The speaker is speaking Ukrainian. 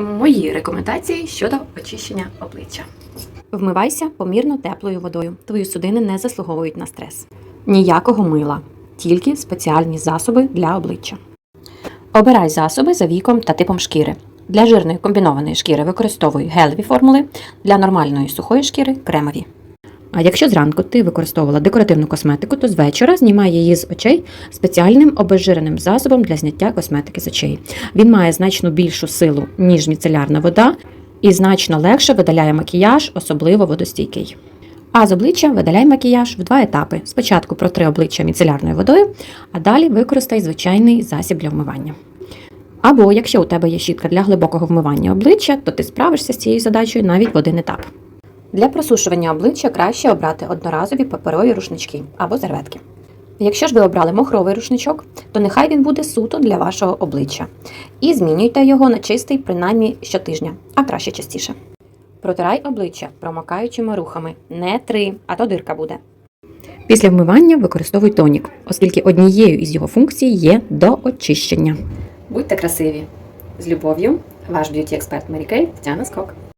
Мої рекомендації щодо очищення обличчя. Вмивайся помірно теплою водою. Твої судини не заслуговують на стрес. Ніякого мила, тільки спеціальні засоби для обличчя. Обирай засоби за віком та типом шкіри. Для жирної комбінованої шкіри використовуй гелеві формули, для нормальної сухої шкіри кремові. А якщо зранку ти використовувала декоративну косметику, то з вечора знімай її з очей спеціальним обезжиреним засобом для зняття косметики з очей. Він має значно більшу силу, ніж міцелярна вода, і значно легше видаляє макіяж, особливо водостійкий. А з обличчя видаляй макіяж в два етапи: спочатку протри обличчя міцелярною водою, а далі використай звичайний засіб для вмивання. Або якщо у тебе є щітка для глибокого вмивання обличчя, то ти справишся з цією задачею навіть в один етап. Для просушування обличчя краще обрати одноразові паперові рушнички або серветки. Якщо ж ви обрали мохровий рушничок, то нехай він буде суто для вашого обличчя. І змінюйте його на чистий принаймні щотижня, а краще частіше. Протирай обличчя промокаючими рухами. Не три, а то дирка буде. Після вмивання використовуй тонік, оскільки однією із його функцій є доочищення. Будьте красиві! З любов'ю, ваш б'юті-експерт Мері Кей Тетяна Скок.